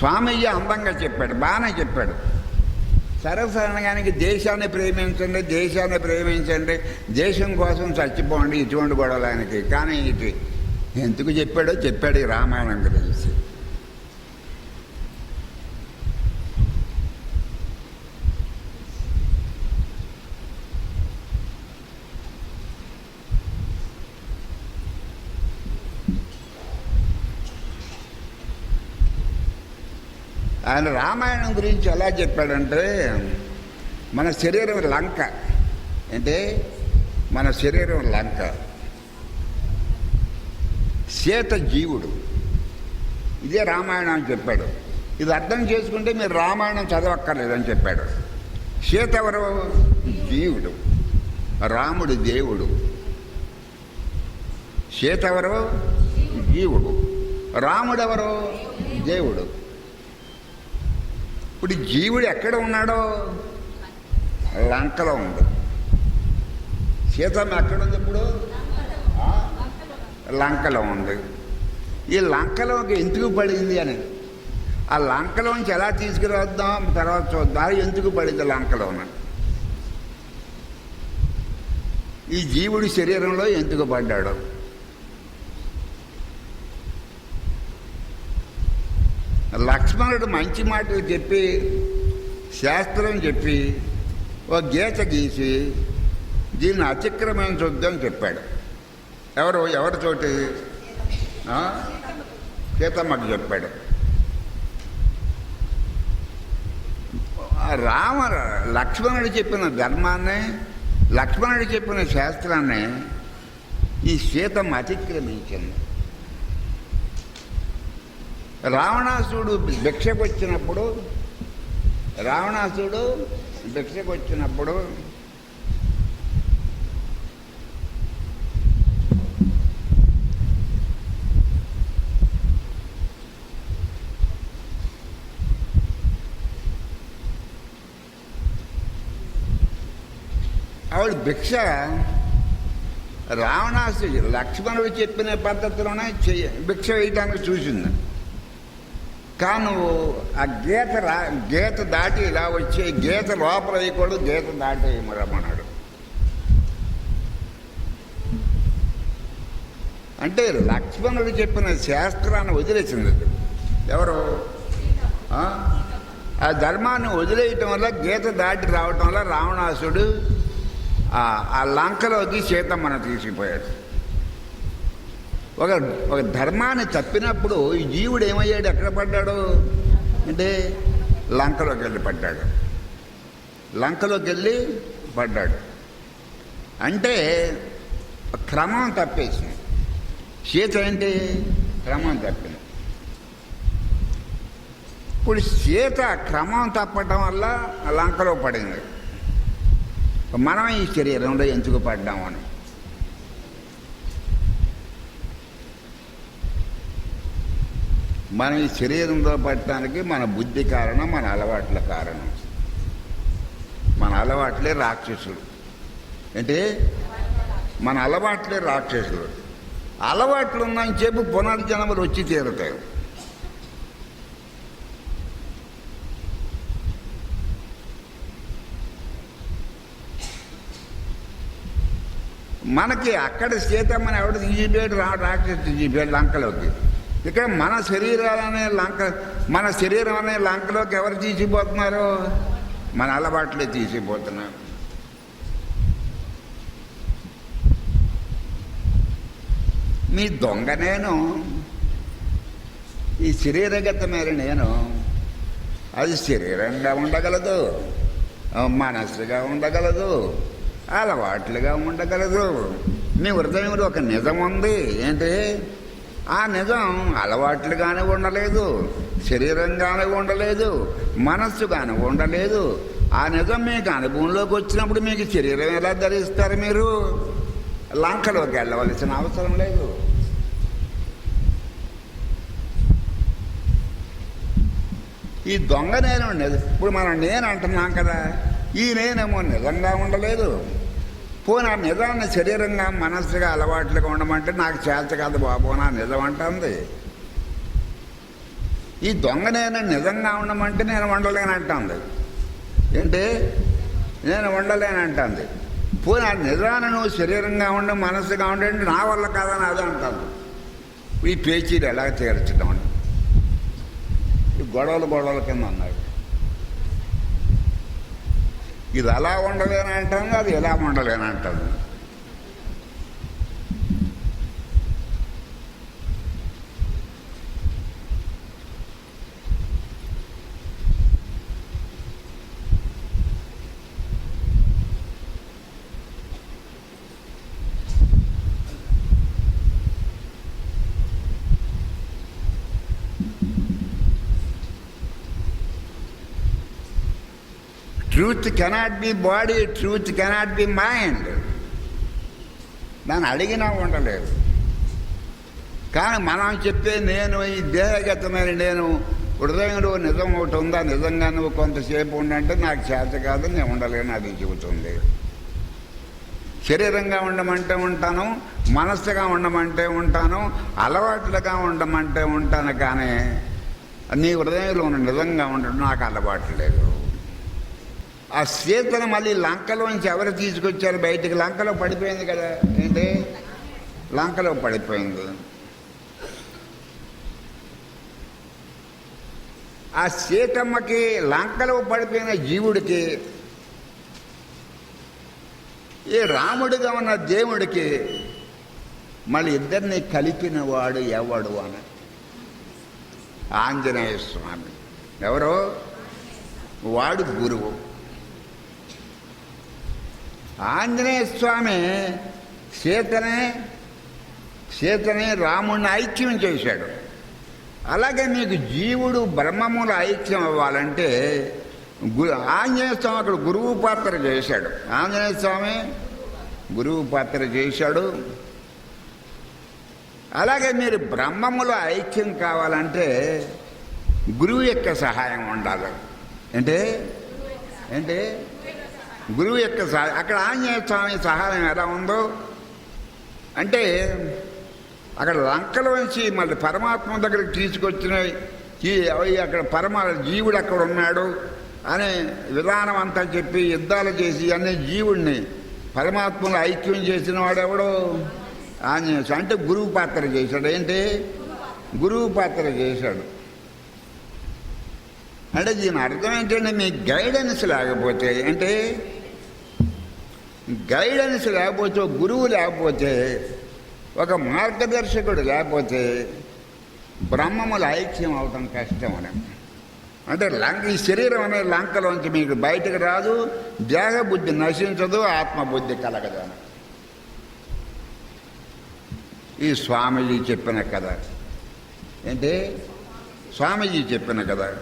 స్వామయ్య అందంగా చెప్పాడు బాగానే చెప్పాడు. సరసరణగానికి దేశాన్ని ప్రేమించండి దేశాన్ని ప్రేమించండి దేశం కోసం చచ్చిపోండి ఇటువంటి గొడవలానికి కానీ ఇది ఎందుకు చెప్పాడో చెప్పాడు ఈ రామాయణం గురించి. ఆయన రామాయణం గురించి ఎలా చెప్పాడంటే మన శరీరం లంక. అంటే మన శరీరం లంక. సీత జీవుడు. ఇదే రామాయణం అని చెప్పాడు. ఇది అర్థం చేసుకుంటే మీరు రామాయణం చదవక్కర్లేదని చెప్పాడు. సీత ఎవరు? జీవుడు. రాముడు దేవుడు. సీత ఎవరు? జీవుడు. రాముడెవరు దేవుడు. ఇప్పుడు జీవుడు ఎక్కడ ఉన్నాడో? లంకలో ఉంది సీతమ్మ ఎక్కడ ఉంది ఇప్పుడు? లంకలో ఉంది. ఈ లంకలోకి ఎందుకు పడింది అని? ఆ లంకలోంచి ఎలా తీసుకురాద్దాం? తర్వాత చూద్దాం. ఎందుకు పడింది లంకలోన? ఈ జీవుడి శరీరంలో ఎందుకు పడ్డాడు? లక్ష్మణుడు మంచి మాటలు చెప్పి శాస్త్రం చెప్పి ఓ గీత గీసి దీన్ని అతిక్రమించొద్దని చెప్పాడు. ఎవరు? ఎవరితోటి సీతమ్మకు చెప్పాడు. రామ లక్ష్మణుడు చెప్పిన ధర్మాన్ని లక్ష్మణుడు చెప్పిన శాస్త్రాన్ని ఈ సీతమ్మ అతిక్రమించింది. రావణాసుడు భిక్షకు వచ్చినప్పుడు రావణాసుడు భిక్షకు వచ్చినప్పుడు ఆవిడ భిక్ష రావణాసు లక్ష్మణుడు చెప్పిన పద్ధతిలోనే చెయ్య భిక్ష వేయటానికి చూసింది. కానీ ఆ గీత రా గీత దాటి ఇలా వచ్చి గీత లోపల వేయకూడదు గీత దాటి రమ్మన్నాడు అంటే లక్ష్మణుడు చెప్పిన శాస్త్రాన్ని వదిలేసింది ఎవరు? ఆ? ధర్మాన్ని వదిలేయటం వల్ల గీత దాటి రావటం వల్ల రావణాసుడు ఆ ఆ లంకలోకి సీతమ్మను తీసుకుపోయాడు ఒక ఒక ధర్మాన్ని తప్పినప్పుడు ఈ జీవుడు ఏమయ్యాడు? ఎక్కడ పడ్డాడు? అంటే లంకలోకి వెళ్ళి పడ్డాడు. లంకలోకి వెళ్ళి పడ్డాడు. అంటే క్రమం తప్పేసింది. సీత ఏంటి? క్రమం తప్పింది. ఇప్పుడు సీత క్రమం తప్పటం వల్ల లంకలో పడింది. మనం ఈ శరీరంలో ఎంచుకు పడ్డామని. మన ఈ శరీరంతో పట్టడానికి మన బుద్ధి కారణం మన అలవాట్ల కారణం. మన అలవాట్లే రాక్షసుడు అంటే మన అలవాట్లే రాక్షసుడు అలవాట్లు ఉన్నాయని చెప్పి పునర్జన్మలు వచ్చి తీరుతాయి మనకి అక్కడ సీతమ్మని ఎవడ తీసిపోయాడు రా రాక్షసు తీసిపోయాడు లంకలోకి. ఇక్కడ మన శరీరాలనే లంక మన శరీరం అనే లంకలోకి ఎవరు తీసిపోతున్నారు? మన అలవాట్లే తీసిపోతున్నారు. మీ దొంగ నేను ఈ శరీరగత శరీరగతమైన నేను అది శరీరంగా ఉండగలదు మనసుగా ఉండగలదు అలవాట్లుగా ఉండగలదు. మీ హృదయంలో ఒక నిజం ఉంది ఏంటి? ఆ నిజం అలవాట్లుగానే ఉండలేదు శరీరంగానే ఉండలేదు మనస్సుగానే ఉండలేదు. ఆ నిజం మీకు అనుభవంలోకి వచ్చినప్పుడు మీకు శరీరం ఎలా ధరిస్తారు మీరు? లంకలోకి వెళ్ళవలసిన అవసరం లేదు. ఈ దొంగ నేను ఇప్పుడు మనం నేను అంటున్నాం కదా ఈ నేనేమో నిజంగా ఉండలేదు. పోనీ ఆ నిజాన్ని శరీరంగా మనస్సుగా అలవాట్లుగా ఉండమంటే నాకు చేత కాదు బాబు నా నిజం అంటుంది. ఈ దొంగ నేను నిజంగా ఉండమంటే నేను వండలేనంటుంది ఏంటి? నేను వండలేనంటుంది పోనీ ఆ నిజాన్ని నువ్వు శరీరంగా ఉండి మనసుగా ఉండే నా వల్ల కాదని అదే అంటుంది. ఈ పేచీలు ఎలా తీర్చడం? అంటే ఈ గొడవలు గొడవల కింద ఉన్నాయి. ఇది అలా ఉండలేనంటాను అది ఎలా ఉండలేనంటాను truth cannot be body truth cannot be mind దాన్ని అడిగినా ఉండలేదు. కానీ మనం చెప్పే నేను ఈ దేహగతమైన నేను హృదయంలో నిజం ఒకటి ఉందా? నిజంగా నువ్వు కొంతసేపు ఉండంటే నాకు చేత కాదు నేను ఉండలేను అది చెబుతుంది. శరీరంగా ఉండమంటే ఉంటాను మనస్సుగా ఉండమంటే ఉంటాను అలవాట్లుగా ఉండమంటే ఉంటాను కానీ నీ హృదయంలో ఉన్న నిజంగా ఉండడం నాకు అలవాటు లేదు. ఆ సీతను మళ్ళీ లంకలోంచి ఎవరు తీసుకొచ్చారు? బయటికి లంకలో పడిపోయింది కదా. ఏంటి? లంకలో పడిపోయింది. ఆ సీతమ్మకి లంకలో పడిపోయిన జీవుడికి ఈ రాముడిగా ఉన్న దేవుడికి మళ్ళీ ఇద్దరిని కలిపిన వాడు ఎవడు అని? ఆంజనేయ స్వామి. ఎవరు? వాడు గురువు. ఆంజనేయ స్వామి సీతనే సీతని రాముడిని ఐక్యం చేశాడు. అలాగే మీకు జీవుడు బ్రహ్మముల ఐక్యం అవ్వాలంటే ఆంజనేయ స్వామి అక్కడ గురువు పాత్ర చేశాడు. ఆంజనేయ స్వామి గురువు పాత్ర చేశాడు. అలాగే మీరు బ్రహ్మములో ఐక్యం కావాలంటే గురువు యొక్క సహాయం ఉండాలి. అంటే ఏంటి? గురువు యొక్క అక్కడ ఆంజనేయ స్వామి సహాయం ఎలా ఉందో? అంటే అక్కడ లంకలోంచి మళ్ళీ పరమాత్మ దగ్గరికి తీసుకొచ్చినవి. అవి అక్కడ పరమ జీవుడు అక్కడ ఉన్నాడు అనే విధానం అంతా చెప్పి యుద్ధాలు చేసి అనే జీవుడిని పరమాత్మలో ఐక్యం చేసిన వాడెవడో ఆంజనేయ స్వామి. అంటే గురువు పాత్ర చేశాడు. ఏంటి? గురువు పాత్ర చేశాడు. అంటే దీని అర్థం ఏంటంటే మీ గైడెన్స్ లేకపోతే అంటే గైడెన్స్ లేకపోతే గురువు లేకపోతే ఒక మార్గదర్శకుడు లేకపోతే బ్రహ్మముల ఐక్యం అవటం కష్టం అని. అంటే లంక ఈ శరీరం అనే లంకలోంచి మీకు బయటకు రాదు దేహబుద్ధి నశించదు ఆత్మబుద్ధి కలగదు అని. ఈ స్వామీజీ చెప్పిన కథ. ఏంటి? స్వామీజీ చెప్పిన కథ.